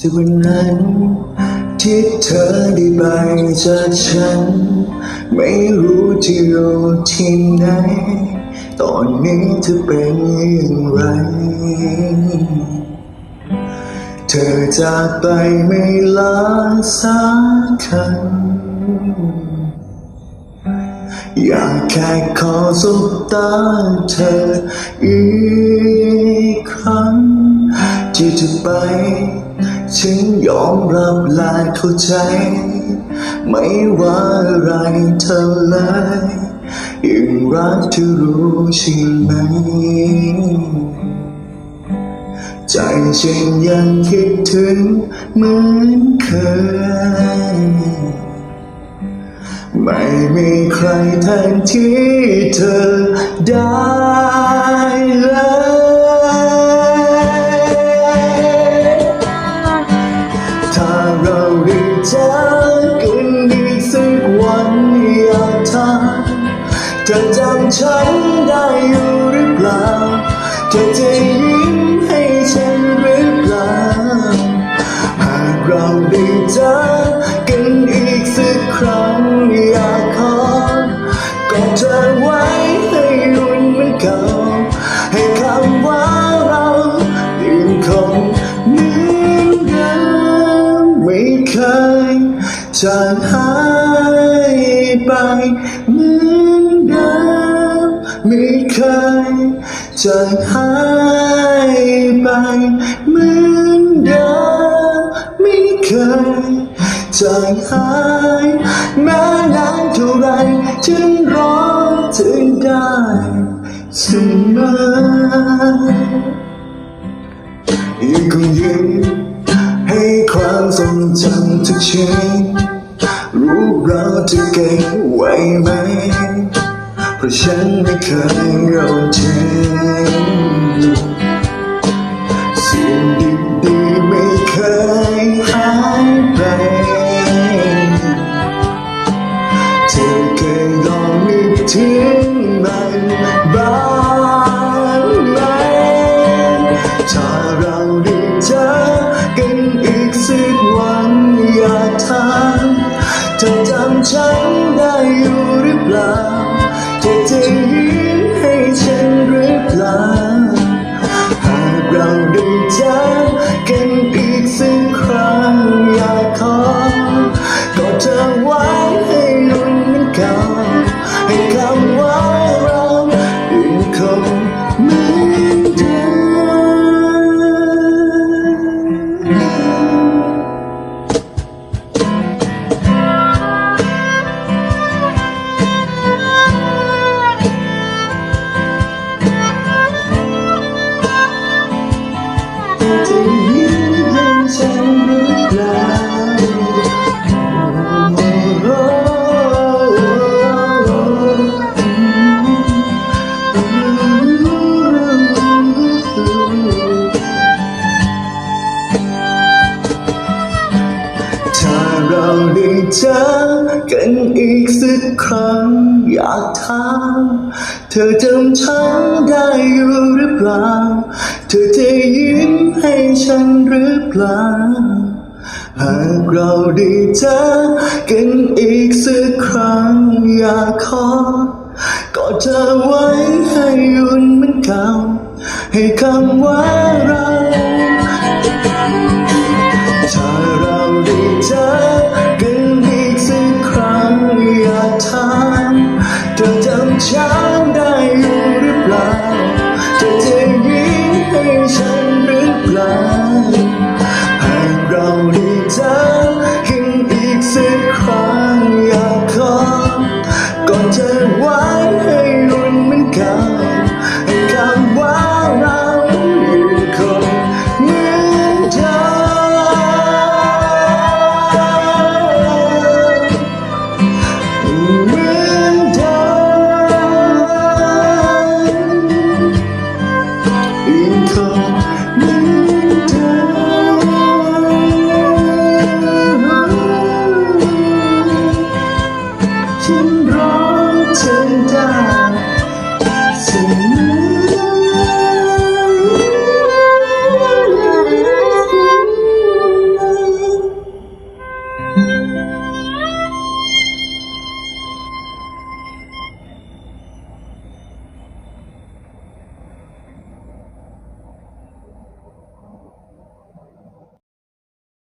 จากวันนั้น ที่เธอได้ไปจากฉัน ไม่รู้จะอยู่ที่ไหน ตอนนี้เธอเป็นอย่างไร เธอจากไปไม่ลาสักคำอยากแค่ขอสบตาเธออีกครั้งที่จะไปฉันยอมรับและเข้าใจ ไม่ว่าอะไรเธอเลยยังรักเธอรู้ใช่ไหม ใจฉันยังคิดถึงเหมือนเคย ไม่มีใครแทนที่เธอได้เลย เธอจำฉันได้อยู่หรือเปล่า เธอจะยิ้มให้ฉันหรือเปล่า หากเราได้เจอกันอีกสักครั้งอยากขอกอดเธอไว้ให้อุ่นเหมือนเก่า ให้คำว่าเรายังคงเหมือนเดิมไม่เคยจางหาย ไม่เคยจางหายไปเหมือนเดิมไม่เคยจางหายแม้นานเท่าไรฉันรอเธอได้เสมอยังคงยิ้มให้ความทรงจำทุกชิ้นรูปเราจะเก็บไว้ไหม ราะฉันไม่เคยเอาทิ้งสิ่งดีๆไม่เคยหายไป เธอเคยลองนึกถึงมันบ้างไหมถ้าเราได้เจอกันอีกสักวันอยากถามเธอจำฉัน กสักครั้งอยากถามเธอจำฉันได้อยู่หรือเปล่า เธอจะยิ้มให้ฉันหรือเปล่า หากเราได้เจอกันอีกสักครั้งอยากขอกอดเธอไว้ให้อุ่นเหมือนเก่า ให้คำว่าเรา อ